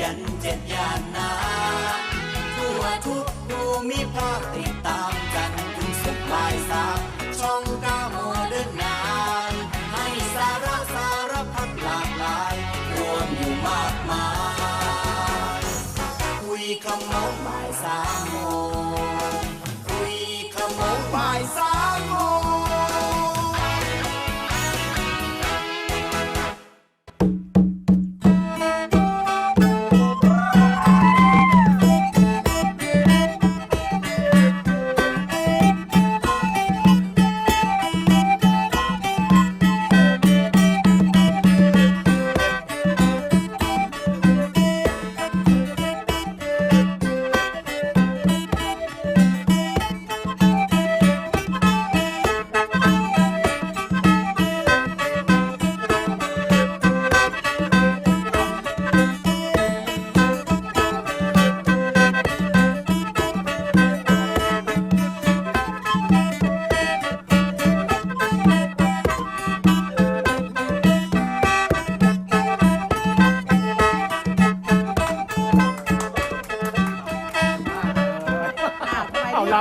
ยันเจ็ดยานนาทั่วทุกภูมิภาค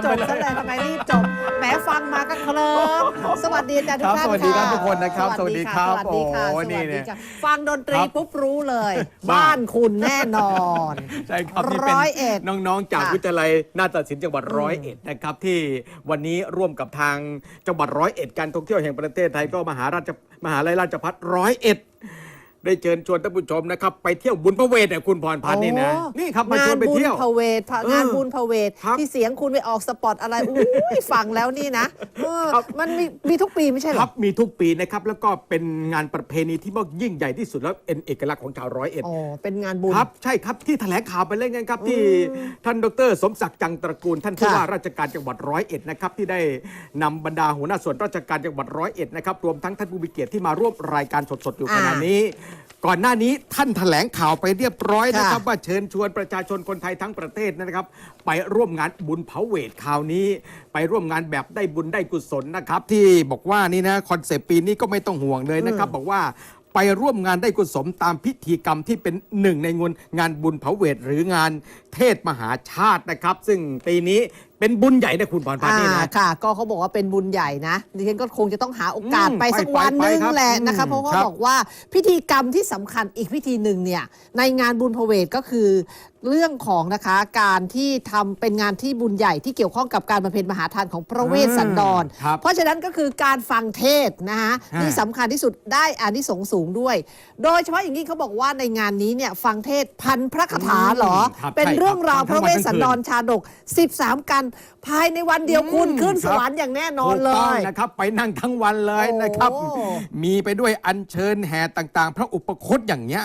จบซะเลยทำไมรีบจบแหมฟังมาก็เคลิ้มสวัสดีอาจารย์ทุกท่านครับสวัสดีครับะทุกคนนะครับสวัสดีครับสวัสดีค่ะโอ้สวัสนี่ดีเนี่ยค่ะฟังดนตรีครับปุ๊บรู้เลยบ้านบ้านคุณแน่นอนใช่ครับนี่เป็นร้อยเอ็ดน้องๆ จากค่ะวิทยาลัยนาฏศิลป์จังหวัดร้อยเอ็ดนะครับที่วันนี้ร่วมกับทางจังหวัดร้อยเอ็ดการท่องเที่ยวแห่งประเทศไทยก็มหาราชมหาลัยราชภัฏร้อยเอ็ด ได้เชิญชวนท่านผู้ชมนะครับ ไปเที่ยวบุญพระเวทเนี่ยคุณพรพันธ์นี่นะโอ้นี่ครับมาชวนไปเที่ยวงานบุญพเวทเอองานบุญพเวทครับที่เสียงคุณไปออกสปอตอะไรอุ้ย ฟังแล้วนี่นะเออครับ มันมีมีทุกปีไม่ใช่เหรคอ รับมีทุกปีนะครับ แล้วก็เป็นงานประเพณีที่ว่ายิ่งใหญ่ที่สุดแล้วเป็นเอกลักษณ์ของชาวร้อยเอ็ด อ๋อ เป็นงานบุญ ครับ ใช่ครับที่แถลงข่าวไปเล่นกันครับ ที่ท่านดรสมศักดิ์จังตระกูล ท่านผู้ค่ะว่าราชการจังหวัดร้อยเอ็ดนะครับที่ได้นำบรรดาหัวหน้าส่วนราชการจังหวัดร้อยเอ็ดนะครับรวมทั้งท่านผู้มีเกียรติที่มาร่วมรายการสดๆอยู่ขณะนี้ก่อนหน้านี้ท่านแถลงข่าวไปเรียบร้อยนะครับ ว่าเชิญชวนประชาชนคนไทยทั้งประเทศนะครับ ไปร่วมงานบุญเผาเวทคราวนี้ ไปร่วมงานแบบได้บุญได้กุศลนะครับ ที่บอกว่านี่นะคอนเซปต์ปีนี้ก็ไม่ต้องห่วงเลยนะครับ บอกว่าไปร่วมงานได้กุศลตามพิธีกรรมที่เป็นหนึ่งในงานงานบุญเผาเวทหรืองานเทศมหาชาตินะครับ ซึ่งปีนี้เป็นบุญใหญ่นะคุณพรพันธ์นี่อ่านะ ค่ะ ก็เขาบอกว่าเป็นบุญใหญ่นะดิฉันก็คงจะต้องหาโอกาสอืมไปสักไปวันหนึงไปครับแหละนะคะอืมเพราะว่าครับบอกว่าพิธีกรรมที่สำคัญอีกพิธีหนึ่งเนี่ยในงานบุญพเวทก็คือเรื่องของนะคะการที่ทำเป็นงานที่บุญใหญ่ที่เกี่ยวข้องกับการบำเพ็ญมหาทานของพระเวสสันดรครับเพราะฉะนั้นก็คือการฟังเทศน์นะคะฮะที่สำคัญที่สุดได้อานิสงส์สูงด้วย โดยเฉพาะอย่างนี้เขาบอกว่าในงานนี้เนี่ยฟังเทศน์พันพระคาถาเหรอครับเป็นใช่ครับเรื่องราวพระเวสสันดรทั้งวันทั้งคืนชาดก 13กันภายในวันเดียวคุณอืมขึ้นคสรับวรรค์อย่างแน่นอนเลถูกต้องยนะครับไปนั่งทั้งวันเลยนะครับ โอ้ มีไปด้วยอัญเชิญแห่ต่างๆ พระอุปคตอย่างเงี้ย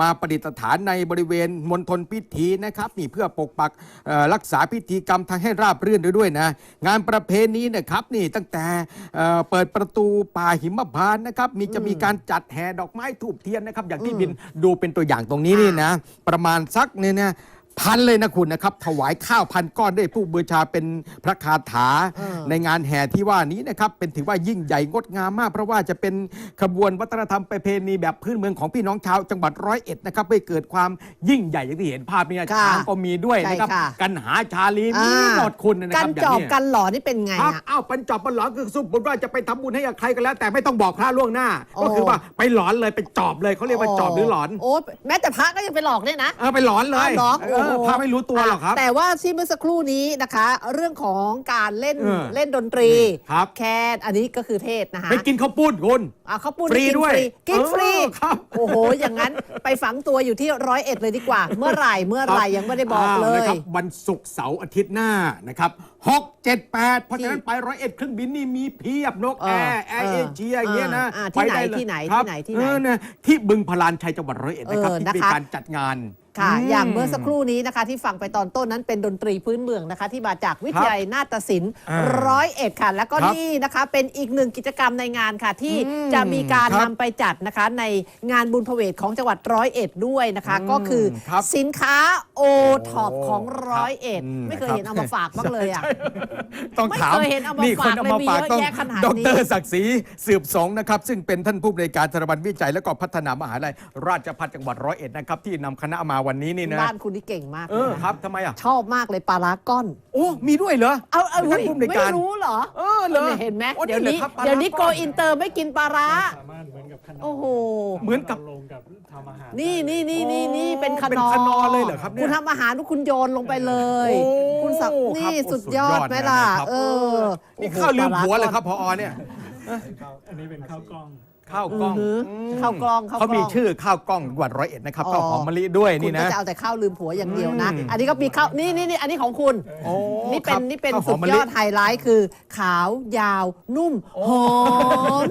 มาประดิษฐานในบริเวณมณฑลพิธีนะครับนี่เพื่อปกปักเอ่อรักษาพิธีกรรมทางให้ราบรื่นด้วยนะ งานประเพณีนะครับนี่ตั้งแต่เอ่อเปิดประตูป่าหิมพานต์นะครับมีจะมีการจัดแห่ดอกไม้ถูกเทียนนะครับอย่างที่บินดูเป็นตัวอย่างตรงนี้นี่นะประมาณสักเนี่ยนะ พันเลยนะคุณนะครับ ถวายข้าวพันก้อนด้วยผู้บูชาเป็นพระคาถาเออในงานแห่ที่ว่านี้นะครับเป็นถือว่ายิ่งใหญ่งดงามมาก เพราะว่าจะเป็นขบวนวัฒนธรรมประเพณีแบบพื้นเมืองของพี่น้องชาวจังหวัดร้อยเอ็ดนะครับให้เกิดความยิ่งใหญ่อย่างที่เห็นภาพนี้ค่ะช้างก็มีด้วยนะครับใช่ค่ะกันหาชาลีมีอ่าหมดคุณนะคกัรับนอย่างจอบนี้กันหล่อนี่เป็นไงครับอะอ้าวปันจอบปันหลอนคือสมมติว่าจะไปทำบุญให้กับใครก็แล้ว แต่ไม่ต้องบอกพระล่วงหน้าโอ้ก็คือว่าไปหลอนเลยไปจอบเลยเขาเรียกว่าจอบหรือหลอนโอ้แม้แต่พระก็ยังไปหลอกเนี่ยนะเออไปหลอนเลยอ้าวเหรอเอโอ้อโหพระไม่รู้ตัวหรอกครับ แต่ว่าที่เมื่อสักครู่นี้นะคะ เรื่องของการเล่นเออเล่นดนตรีครับ แคนอันนี้ก็คือเทศนะคะ ไปกินข้าวปุ้นคุณ อะเขาพูดฟรีกินด้วยฟรีกินฟรี เออครับโอ้โห อย่างนั้นไปฝังตัวอยู่ที่ร้อยเอ็ดเลยดีกว่า เมื่อไหร่ เมื่อไหร่ ยังไม่ได้บอกเลาวย นะครับวันศุกร์เสาร์อาทิตย์หน้านะครับหกเจ็ดแปดเพราะฉะนั้นไปร้อยเอ็ดเครื่องบินนี่มีเพียบนกเอแออร์แอร์เอเออเชียอย่างเงี้ยนะอ่าที่ไหนปด้เลยที่ไหนครับที่ไหนที่ไหนเออนะที่บึงพลานชัยจังหวัดร้อยเอ็ดนะครับเออที่นะคะมีการจัดงานค่ะมอย่างเมื่อสักครู่นี้นะคะ ที่ฟังไปตอนต้นนั้นเป็นดนตรีพื้นเมืองนะคะ ที่มาจากวิทยาลัยนาฏศิลป์อ่าร้อยเอ็ดค่ะ แล้วก็ครับนี่นะคะเป็นอีกหนึ่งกิจกรรมในงานค่ะ ที่อืมจะมีการครันำบไปจัดนะคะ ในงานบุญพเวทของจังหวัดร้อยเอ็ดด้วยนะคะอืมก็ก็คือครับสินค้าโอท็อปของร้อยเอ็ดอืมไม่เคยนะครับเห็นเอามาฝากบ้างเลยอะต้องถามไม่เคยเห็นเอามานี่ฝากคนเอามาฝากเลยมีต้องเยอะแยะขนาดดนี้รศักดิ์ศรีสืบสงนะครับ ซึ่งเป็นท่านผู้ในวยการสถาบันวิจัย และก็พัฒนามหาลัยราชภัฏจังหวัดร้อยเอ็ดนะครับ ที่นำคณะมาวันนี้นี่นะบ้านคุณนี่เก่งมากเอเลยอนะครับทำไมอะ ชอบมากเลยปลาร้าก้อน โอ้ มีด้วยเหรอเอาเอาท่านผู้อำนวยไม่การ รู้เหรอ เออเหรอนี่เห็นไหมโอ้เดี๋ยวนี้หรอครับปลาร้าเดี๋ยวนี้โกก้อนอินเตอร์ไม่กินปลาร้าสามารถเหมือนกับขนมโอ้โหเหมือนกับลงกับทำอาหารนี่นี่นี่นี่นี่โอ้เป็นขเป็นนอขนอเลยเหรอครับเนี่ยคุณทำอาหารคุณโยนลงไปเลยโอ้คุณสับครับนี่โอ้สุดยอดสุดยอดไหมล่ะนะครับเออนี่โอ้โข้าวลืมผัวเลยปาาครับพอเนี่ยอันนี้เป็นข้าวกล้อง ข้าวกล้องอือหือมข้าวกล้องข้าวกล้อง เขามีชื่อข้าวกล้องจังหวัดร้อยเอ็ดนะครับอ๋อข้าวหอมมะลิด้วยคุนี่ณก็นะ จะเอาแต่ข้าวลืมผัวอย่างเดียวนะ อืม อันนี้ก็มีข้าวนี่นี่นี่อันนี้ของคุณ โอ้นี่เป็นครับนี่เป็นข้าวหสุอมดมะยลิ อดไฮไลท์คือ ขาวยาวนุ่มหอม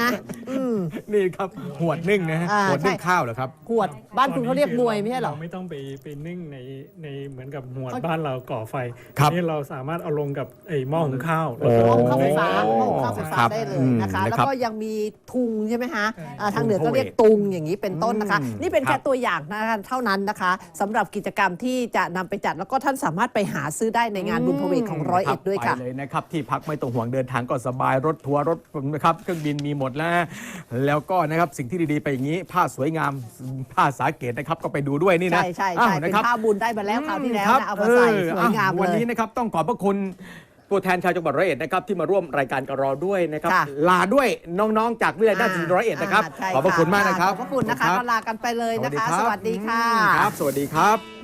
นะอืม นี่ครับหวดนึ่งนะฮะอ่าหวดนึ่งใช่ ข้าวเหรอครับ ขวดบ้านคุณเขาเรียกมวยไม่ใช่เหรอ เราไม่ต้องไปไปนึ่งในในเหมือนกับหมวดเขาบ้านเราก่อไฟครับ นี่เราสามารถเอาลงกับไอ้หม้อหุงข้าวโอ้แล้วหก็ม้อหุงข้าวไฟฟ้าโอ้หม้อหุงข้าวไฟฟ้าครับได้เลยอืมนะคะนะครับแล้วก็ยังมีทุงใช่ไหมฮะอ่าทางเหนือทุก็งเรียกเวทตุงอย่างนี้เป็นต้นนะคะอืมนี่เป็นครัแค่บตัวอย่างนะคะเท่านั้นนะคะสำหรับกิจกรรมที่จะนำไปจัดแล้วก็ท่านสามารถไปหาซื้อได้ในงานบุญพเวทของร้อยเอ็ดด้วยค่ะไปเลยนะครับที่พักไม่ต้องห่วงเดินทางก็สบายรถทัวร์รถนะครับเครื่องบินมีหมดแล้ว แล้วก็นะครับสิ่งที่ดีๆไปอย่างนี้ ผ้าสวยงามผ้าสาเกตนะครับก็ไปดูด้วยนี่นะใช่ใช่อ้าใช่วเป็นนะครับผ้าบุญได้มาแล้วคราวที่แล้วครับนะเอามาใส่สวยงามออวันเลนี้ยนะครับต้องขอบพระคุณ ตัวแทนชาวจังหวัดร้อยเอ็ดนะครับที่มาร่วมรายการกับเราด้วยนะครับค่ะ ลาด้วยน้องๆ จากวิทยาลัยด้านศิลป์ร้อยเอ็ดนะครับาใช่ขอบพระคุณมากนะครับขอบพระคุณนะคะรับก็ลากันไปเลยนะคะ สวัสดีค่ะ ครับ สวัสดีครับ